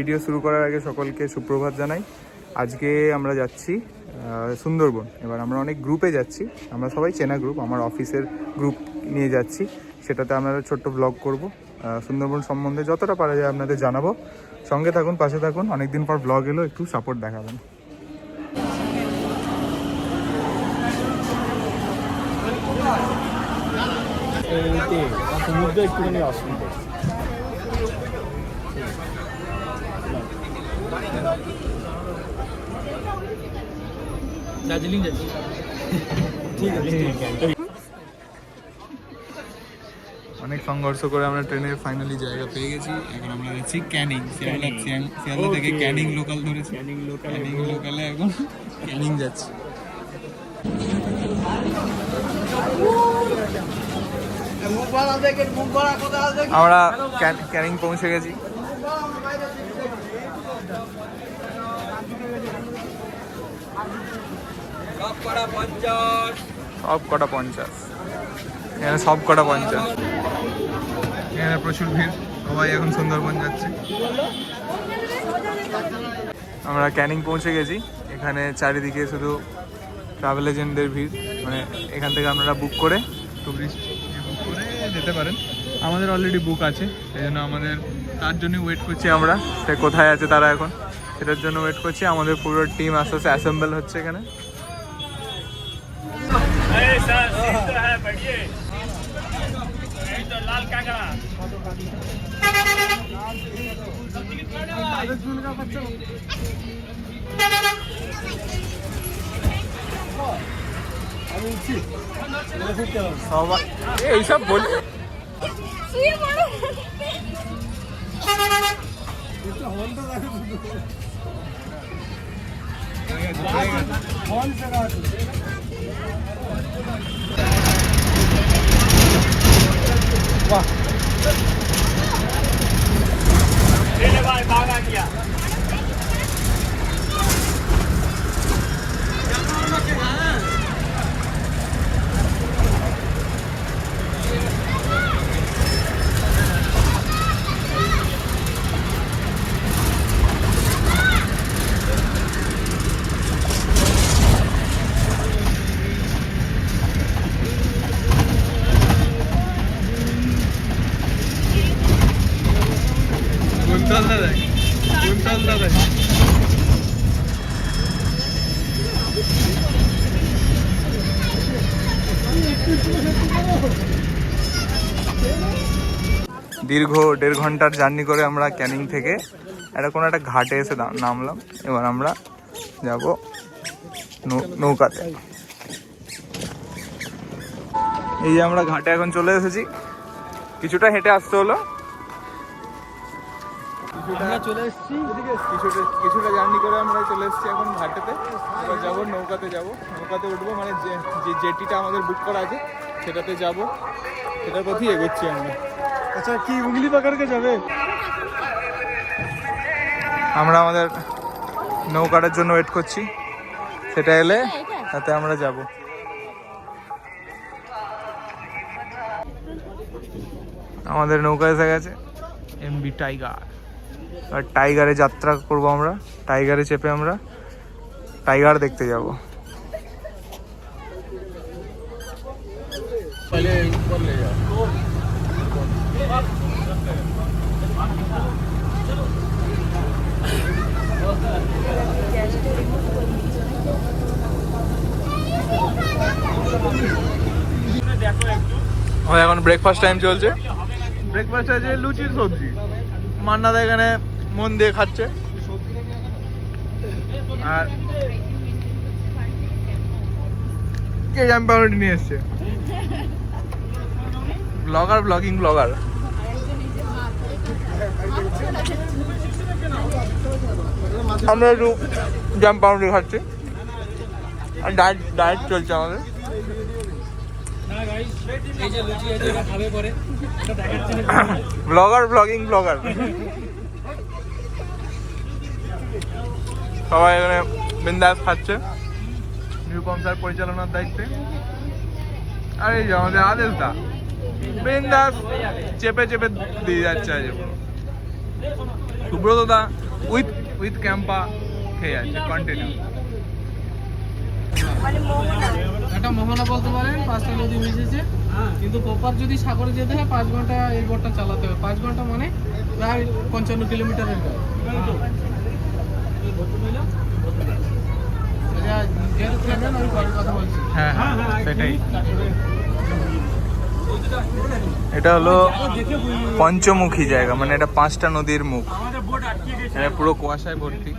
Video শুরু করার আগে সকলকে সুপ্রভাত জানাই। আজকে আমরা যাচ্ছি সুন্দরবন। এবার আমরা অনেক গ্রুপে যাচ্ছি। আমরা সবাই চেনা গ্রুপ আমার অফিসের গ্রুপ নিয়ে যাচ্ছি। সেটাতে আমরা ছোট্ট ব্লগ করব। সুন্দরবন সম্বন্ধে যতটা পারা যায় আপনাদের জানাব। সঙ্গে থাকুন, পাশে থাকুন। অনেকদিন পর ব্লগ এলো, একটু সাপোর্ট দেখাবেন। সমুদ্র একটুখানি অসুবিধা দার্জিলিং যাচ্ছি। ঠিক আছে অনেক সংঘর্ষ করে আমরা ট্রেনের ফাইনালি জায়গা পেয়ে গেছি। এখন আমরা যাচ্ছি ক্যানিং। শিয়ালদা শিয়াং- শিয়ালদা থেকে ক্যানিং লোকাল ধরেছি। ক্যানিং লোকাল ক্যানিং লোকালে এখন ক্যানিং যাচ্ছি। আমরা ক্যানিং পৌঁছে গেছি। সব কটা পঞ্চাশ। এখানে সব কটা পঞ্চাশ। এখানে প্রচুর ভিড়। সবাই এখন সুন্দরবন যাচ্ছে। আমরা ক্যানিং পৌঁছে গেছি। এখানে চারিদিকে শুধু ট্রাভেল এজেন্টদের ভিড়। মানে এখান থেকে আপনারা বুক করে টুরিস্ট বুক করে যেতে পারেন। আমাদের অলরেডি বুক আছে। সেই জন্য আমাদের তার জন্য ওয়েট করছি আমরা। সে কোথায় আছে তারা এখন। সেটার জন্য ওয়েট করছি। আমাদের পুরো টিম আস্তে আস্তে অ্যাসেম্বল হচ্ছে এখানে। সবাই এইসব বলি শুয়ে Wow. দীর্ঘ দেড় ঘণ্টার জার্নি করে আমরা ক্যানিং থেকে একটা কোনো একটা ঘাটে এসে নামলাম। এবার আমরা যাব নৌকাতে। এই যে আমরা ঘাটে এখন চলে এসেছি। কিছুটা হেঁটে আসতে হলো। আমরা চলে এসেছি। কিছুটা কিছুটা জার্নি করে আমরা চলে এসেছি এখন ঘাটেতে। এবার যাব নৌকাতে যাব। নৌকাতে উঠবো মানে যে যে জেটিটা আমাদের বুক করা আছে সেটাতে যাব। সেটার পথেই এগোচ্ছি আমরা। আচ্ছা কি উঙ্গলি পাকারকে যাবে? আমরা আমাদের নৌকাটার জন্য ওয়েট করছি। সেটা এলে হ্যাঁ, তাতে আমরা যাব। আমাদের নৌকা এসে গেছে। এমবি টাইগার আর টাইগারে যাত্রা করব আমরা। টাইগারে চেপে আমরা। টাইগার দেখতে যাব। এখন ব্রেকফাস্ট টাইম চলছে। ব্রেকফাস্ট আছে লুচির সবজি। মান্নাদা এখানে মন দিয়ে খাচ্ছে। আর কে জাম পাউরুটি নিয়ে এসছে? ব্লগার ব্লগিং ব্লগার আমরা একটু জাম পাউরুটি খাচ্ছি। আর ডায়েট ডায়েট চলছে আমাদের। ব্লগার ব্লগিং ব্লগার সবাই এখানে বিন্দাস খাচ্ছে। নিরুপম স্যার পরিচালনার দায়িত্বে। আর এই যে আমাদের আদেশ দা বিন্দাস চেপে চেপে দিয়ে যাচ্ছে আজ। সুব্রত দা উইথ উইথ ক্যাম্পা খেয়ে আছে কন্টিনিউ একটা মোহনা বলতে পারেন পাঁচটা নদী মিশেছে। কিন্তু প্রপার যদি সাগরে যেতে হয় পাঁচ ঘণ্টা এই বোটটা চালাতে হবে পাঁচ ঘণ্টা মানে প্রায় পঞ্চান্ন কিলোমিটারের আচ্ছা, যেহেতু কথা বলছি। হ্যাঁ হ্যাঁ সেটাই। এটা হলো পঞ্চমুখী জায়গা মানে এটা পাঁচটা নদীর মুখ। পুরো কুয়াশায় ভর্তি।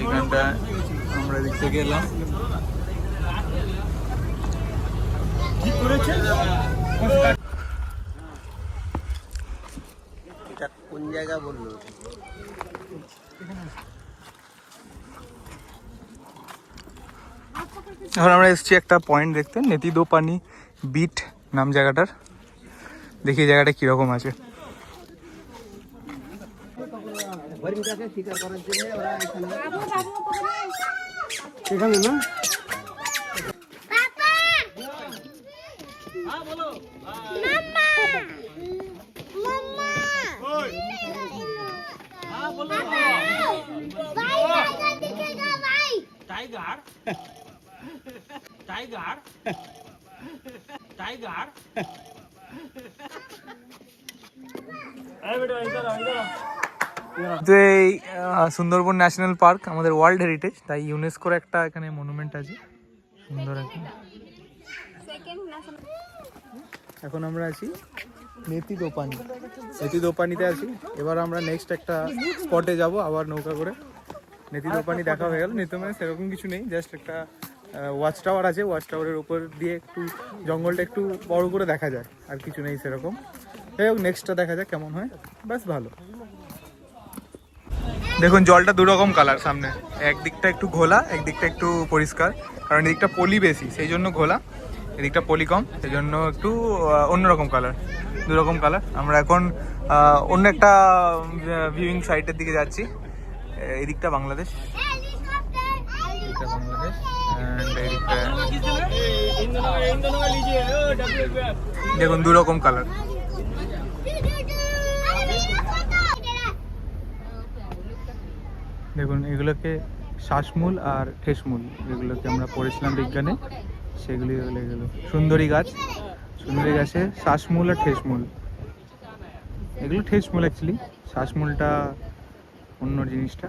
এইখানটা আমরা দেখতে গেলাম। এলাম এটা কোন জায়গা বলল? এখন আমরা এসেছি একটা পয়েন্ট দেখতে নেতি দোপানি বিট নাম জায়গাটার। দেখি জায়গাটা কীরকম আছে। এখানে না পাপা হ্যাঁ বলো মাম্মা মাম্মা হ্যাঁ বলো ভাই টাইগার দিকে যাও ভাই টাইগার টাইগার টাইগার তো এই সুন্দরবন ন্যাশনাল পার্ক, আমাদের ওয়ার্ল্ড হেরিটেজ, তাই ইউনেস্কোর একটা এখানে মনুমেন্ট আছে। সুন্দর এখন আমরা আছি নেতি দোপানি। নেতি দোপানিতে আছি। এবার আমরা নেক্সট একটা স্পটে যাব, আবার নৌকা করে। নেতি দোপানি দেখা হয়ে গেল। নেতি মানে সেরকম কিছু নেই জাস্ট একটা ওয়াচ টাওয়ার আছে। ওয়াচ টাওয়ারের উপর দিয়ে একটু জঙ্গলটা একটু বড় করে দেখা যায়। আর কিছু নেই সেরকম। যাই হোক নেক্সটটা দেখা যায় কেমন হয়। ব্যাস, ভালো। দেখুন, জলটা দু রকম কালার সামনে। একদিকটা একটু ঘোলা, একদিকটা একটু পরিষ্কার। কারণ এদিকটা পলি বেশি, সেই জন্য ঘোলা। এদিকটা পলি কম, সেই জন্য একটু অন্যরকম কালার দু রকম কালার আমরা এখন অন্য একটা ভিউইং সাইটের দিকে যাচ্ছি। এদিকটা বাংলাদেশ। এদিকটা বাংলাদেশ দেখুন দু রকম কালার দেখুন, এগুলোকে শ্বাসমূল আর ঠেসমূল যেগুলোকে আমরা পড়েছিলাম বিজ্ঞানে, সেগুলি হলো এগুলো। সুন্দরী গাছ। সুন্দরী গাছে শ্বাসমূল আর ঠেসমূল। এগুলো ঠেসমূল অ্যাকচুয়ালি শ্বাসমূলটা অন্য জিনিসটা।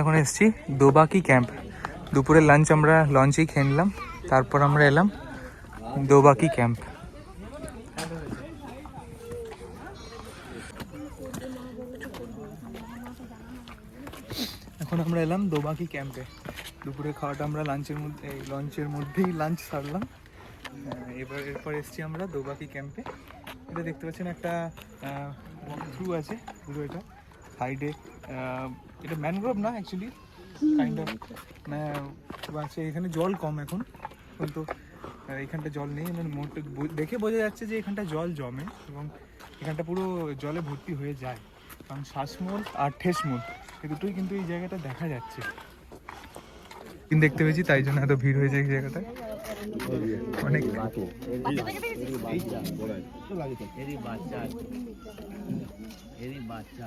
এখন এসেছি দোবাকি ক্যাম্প। দুপুরের লাঞ্চ আমরা লঞ্চেই খেয়ে নিলাম, তারপর আমরা এলাম দোবাকি ক্যাম্প। এখন আমরা এলাম দোবাকি ক্যাম্পে। দুপুরে খাওয়াটা আমরা লাঞ্চের মধ্যে লঞ্চের মধ্যেই লাঞ্চ সারলাম। এবার, এরপর এসেছি আমরা দোবাকি ক্যাম্পে। এটা দেখতে পাচ্ছেন একটা থ্রু আছে পুরো এটা। সাইডে এটা ম্যানগ্রোভ না অ্যাকচুয়ালি কাইন্ড অফ আছে এখানে জল কম এখন। কিন্তু এখানটা জল নেই। মানে দেখে বোঝা যাচ্ছে যে এখানটা জল জমে এবং এখানটা পুরো জলে ভর্তি হয়ে যায়। কারণ শ্বাসমূল আর ঠেসমূল এই দুটোই কিন্তু এই জায়গাটা দেখা যাচ্ছে। কিন্তু দেখতে পেয়েছি তাই জন্য এত ভিড় হয়েছে এই জায়গাটায়। অনেক বাচ্চা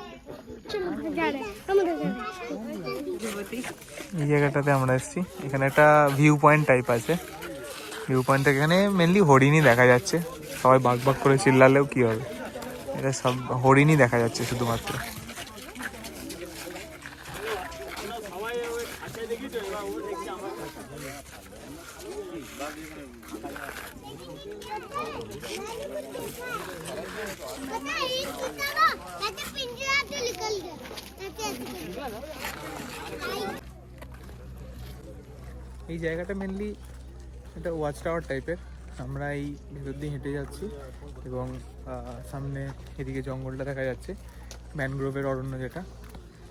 এই জায়গাটাতে আমরা এসেছি। এখানে একটা ভিউ পয়েন্ট টাইপ আছে। ভিউ পয়েন্ট এখানে মেনলি হরিণই দেখা যাচ্ছে। সবাই বাঘ বাঘ করে চিল্লালেও কি হবে? এটা সব হরিণই দেখা যাচ্ছে শুধুমাত্র। এই জায়গাটা মেনলি একটা ওয়াচ টাওয়ার টাইপের আমরা এই ভেতর দিয়ে হেঁটে যাচ্ছি এবং সামনে এদিকে জঙ্গলটা দেখা যাচ্ছে ম্যানগ্রোভের অরণ্য যেটা।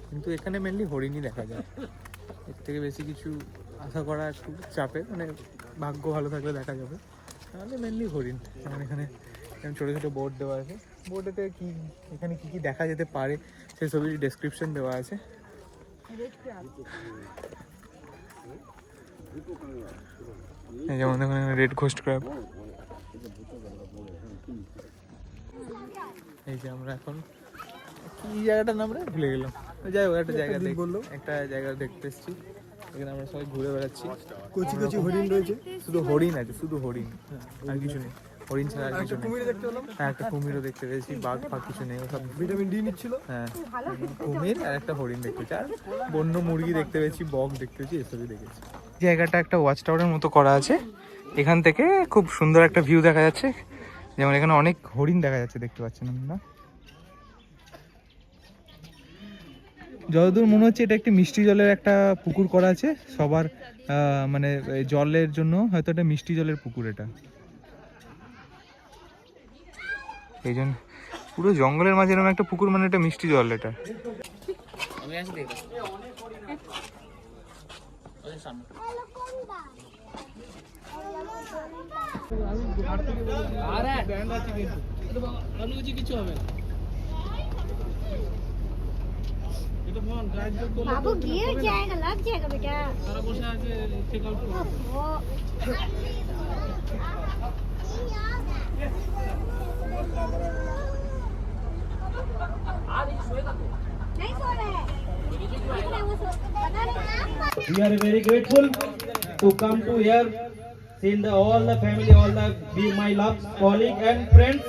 কিন্তু এখানে মেনলি হরিণই দেখা যায়। এর থেকে বেশি কিছু আশা করা একটু চাপের মানে ভাগ্য ভালো থাকলে দেখা যাবে। তাহলে মেনলি হরিণ। যেমন এখানে ছোটো ছোটো বোর্ড দেওয়া আছে। বোর্ডেতে কি, এখানে কি কি দেখা যেতে পারে, সেই ছবির ডেসক্রিপশন দেওয়া আছে। যেমন দেখুন রেড ঘোস্ট ক্র্যাব। এই যে আমরা এখন কি জায়গাটার নাম রে? ভুলে গেলাম। যাই হোক একটা জায়গা দেখ একটা জায়গা দেখতে এসেছি। এখানে আমরা সবাই ঘুরে বেড়াচ্ছি। কচি কচি হরিণ রয়েছে। শুধু হরিণ আছে শুধু হরিণ। আর কিছু নেই। হরিণ ছাড়া আর কিছু কুমির দেখতে পেলাম। হ্যাঁ একটা কুমিরও দেখতে পেয়েছি বাঘ ফাঘ কিছু নেই ওসব ভিটামিন ডি নিচ্ছিল। হ্যাঁ কুমির আর একটা হরিণ দেখতে পেয়েছি আর বন্য মুরগি দেখতে পেয়েছি বক দেখতে পেয়েছি এসবই দেখেছি। জায়গাটা একটা ওয়াচ টাওয়ারের মতো করা আছে। এখান থেকে খুব সুন্দর একটা ভিউ দেখা যাচ্ছে। যেমন এখানে অনেক হরিণ দেখা যাচ্ছে দেখতে পাচ্ছেন আপনারা। যতদূর মনে হচ্ছে এটা একটি মিষ্টি জলের একটা পুকুর করা আছে। সবার আহ, মানে জলের জন্য হয়তো এটা মিষ্টি জলের পুকুর এটা। এই জন্য পুরো জঙ্গলের মাঝে এরকম একটা পুকুর মানে একটা মিষ্টি জল এটা। কিছু হবে हैं हैं We are very grateful to come to here, seeing the all the family, all the be my love, colleague and friends.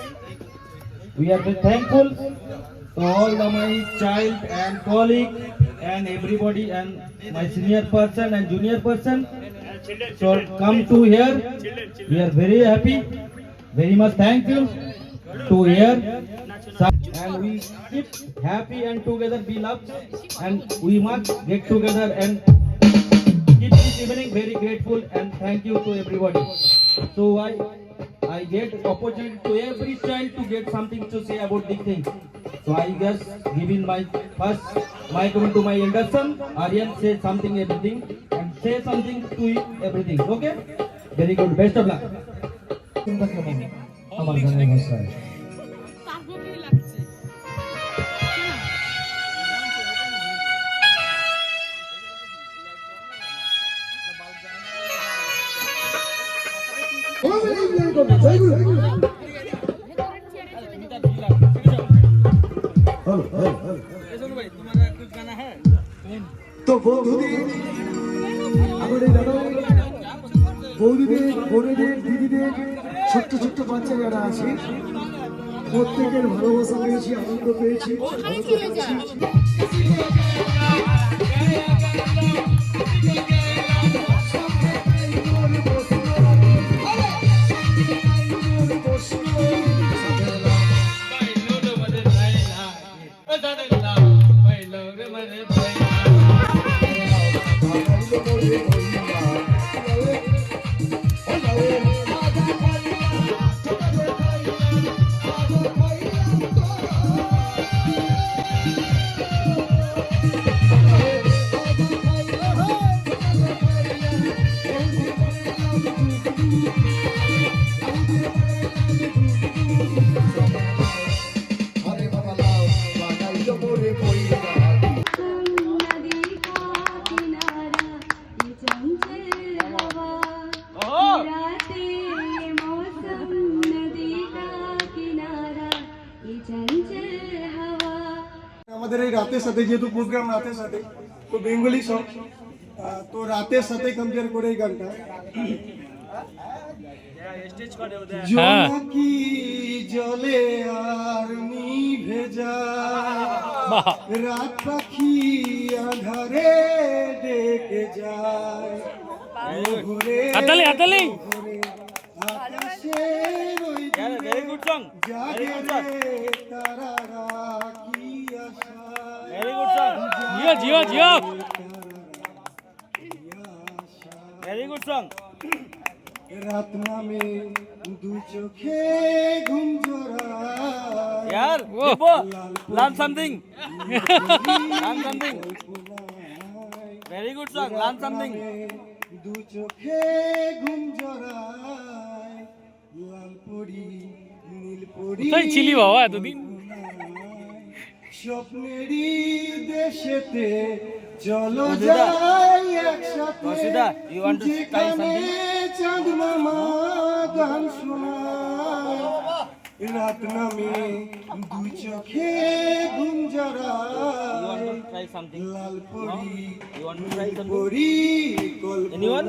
We are very thankful to all the my child and colleague and everybody and my senior person and junior person. So come to here. We are very happy. Very much thank you to here. And we keep happy and together be loved. And we must get together and keep this evening very grateful and thank you to everybody. So I I get opportunity to every child to get something to say about the thing. So I just giving my first microphone to my elder son. Aryan say something everything and say something to everything. Okay? Very good. Best of luck. আমার গানের ভাষায় প্রত্যেকের ভালোবাসা পেয়েছি আনন্দ পেয়েছি। সাথে যেহেতু programme রাতের সাথে তো বেঙ্গলি সং তো রাতের সাথে কম্পেয়ার করে এই গানটা জোনাকি জলে আর নিভে যায় রাত পাখি আধারে ডেকে যায় ঘুরে হাতালি হাতালি ঘুরে আকাশের ওই ভেরি গুড সং জাগে রে তারারা কি আশায় very good song Jio Jio Jio very good song রাত নামে দু চোখে ঘুম জোড়ায় यार दीपो learn something learn something very good song learn something দু চোখে ঘুম জোড়ায় লাল পরি নীল পরি কোথায় ছিলি বাবা এতদিন স্বপ্নেরই দেশেতে চলো যাই একসাথে যেখানে? চাঁদ মামা গান শোনায় রাত নামে দু চোখে ঘুম you want জড়ায় to try something লাল পরি you want to try something পরি anyone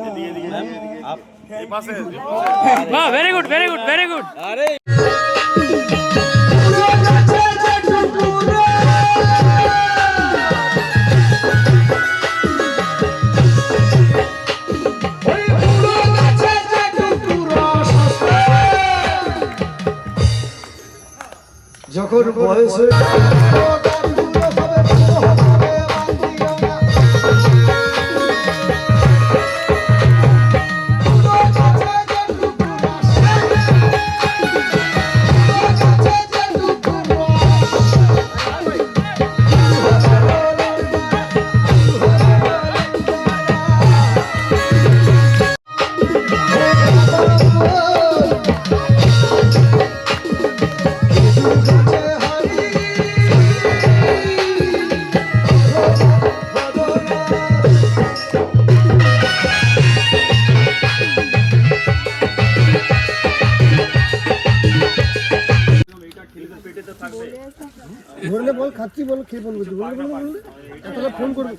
কল্পনা very good very good very good अरे যখন বয়স খাচ্ছি বলো খেয়ে বলব তুই বললে বললে বললে এতটা ফোন করব?